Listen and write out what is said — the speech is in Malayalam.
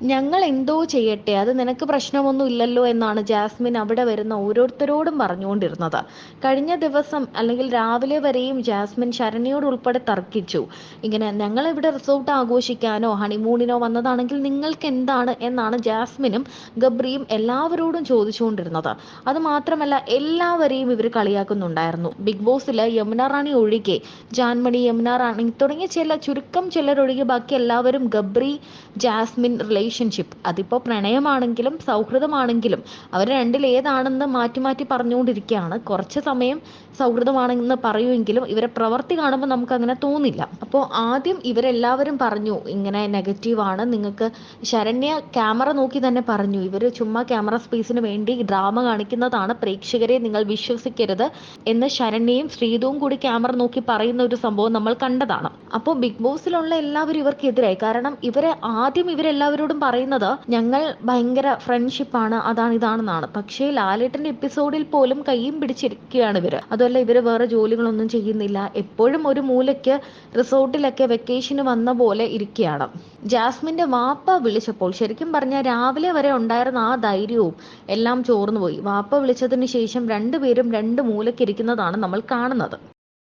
ഞങ്ങൾ എന്തോ ചെയ്യട്ടെ? അത് നിനക്ക് പ്രശ്നമൊന്നും ഇല്ലല്ലോ എന്നാണ് ജാസ്മിൻ അവിടെ വരുന്ന ഓരോരുത്തരോടും പറഞ്ഞുകൊണ്ടിരുന്നത്. കഴിഞ്ഞ ദിവസം അല്ലെങ്കിൽ രാവിലെ വരെയും ജാസ്മിൻ ശരണ്യോട് ഉൾപ്പെടെ തർക്കിച്ചു. ഇങ്ങനെ ഞങ്ങൾ ഇവിടെ റിസോർട്ട് ആഘോഷിക്കാനോ ഹണിമൂണിനോ വന്നതാണെങ്കിൽ നിങ്ങൾക്ക് എന്താണ് എന്നാണ് ജാസ്മിനും ഗബ്രിയും എല്ലാവരോടും ചോദിച്ചുകൊണ്ടിരുന്നത്. അത് മാത്രമല്ല എല്ലാവരെയും ഇവർ കളിയാക്കുന്നുണ്ടായിരുന്നു. ബിഗ് ബോസിൽ യമുന റാണി ഒഴികെ ജാൻമണി യമുന റാണി തുടങ്ങിയ ചില ചുരുക്കം ചിലരൊഴികെ ബാക്കി എല്ലാവരും ഗബ്രി ജാസ്മിൻ റിലേഷൻഷിപ്പ് അതിപ്പോൾ പ്രണയമാണെങ്കിലും സൗഹൃദമാണെങ്കിലും അവർ രണ്ടിൽ ഏതാണെന്ന് മാറ്റി മാറ്റി പറഞ്ഞുകൊണ്ടിരിക്കുകയാണ്. കുറച്ച് സമയം സൗഹൃദമാണെന്ന് പറയുമെങ്കിലും ഇവരെ പ്രവർത്തി കാണുമ്പോൾ നമുക്ക് അങ്ങനെ തോന്നില്ല. അപ്പോൾ ആദ്യം ഇവരെല്ലാവരും പറഞ്ഞു ഇങ്ങനെ നെഗറ്റീവാണ് നിങ്ങൾക്ക് ശരണ്യ ക്യാമറ നോക്കി തന്നെ പറഞ്ഞു. ഇവർ ചുമ്മാ ക്യാമറ സ്പേസിന് വേണ്ടി ഡ്രാമ കാണിക്കുന്നതാണ്. പ്രേക്ഷകരെ നിങ്ങൾ വിശ്വസിക്കരുത് എന്ന് ശരണ്യയും ശ്രീതുവും കൂടി ക്യാമറ നോക്കി പറയുന്ന ഒരു സംഭവം നമ്മൾ കണ്ടതാണ്. അപ്പോൾ ബിഗ് ബോസിലുള്ള എല്ലാവരും ഇവർക്കെതിരായി. കാരണം ഇവരെ ആദ്യം ഇവരെല്ലാവരോടും പറയുന്നത് ഞങ്ങൾ ഭയങ്കര ഫ്രണ്ട്ഷിപ്പാണ് അതാണ് ഇതാണെന്നാണ്. പക്ഷേ ലാലേട്ടന്റെ എപ്പിസോഡിൽ പോലും കൈയും പിടിച്ചിരിക്കുകയാണ് ഇവർ. അതുമല്ല ഇവർ വേറെ ജോലികളൊന്നും ചെയ്യുന്നില്ല. എപ്പോഴും ഒരു മൂലയ്ക്ക് റിസോർട്ടിലൊക്കെ വെക്കേഷന് വന്ന പോലെ ഇരിക്കുകയാണ്. ജാസ്മിന്റെ വാപ്പ വിളിച്ചപ്പോൾ ശരിക്കും പറഞ്ഞാൽ രാവിലെ വരെ ഉണ്ടായിരുന്ന ആ ധൈര്യവും എല്ലാം ചോർന്നു പോയി വാപ്പ വിളിച്ചതിന് ശേഷം രണ്ടുപേരും രണ്ട് മൂലയ്ക്ക് ഇരിക്കുന്നതാണ് നമ്മൾ കാണുന്നത്.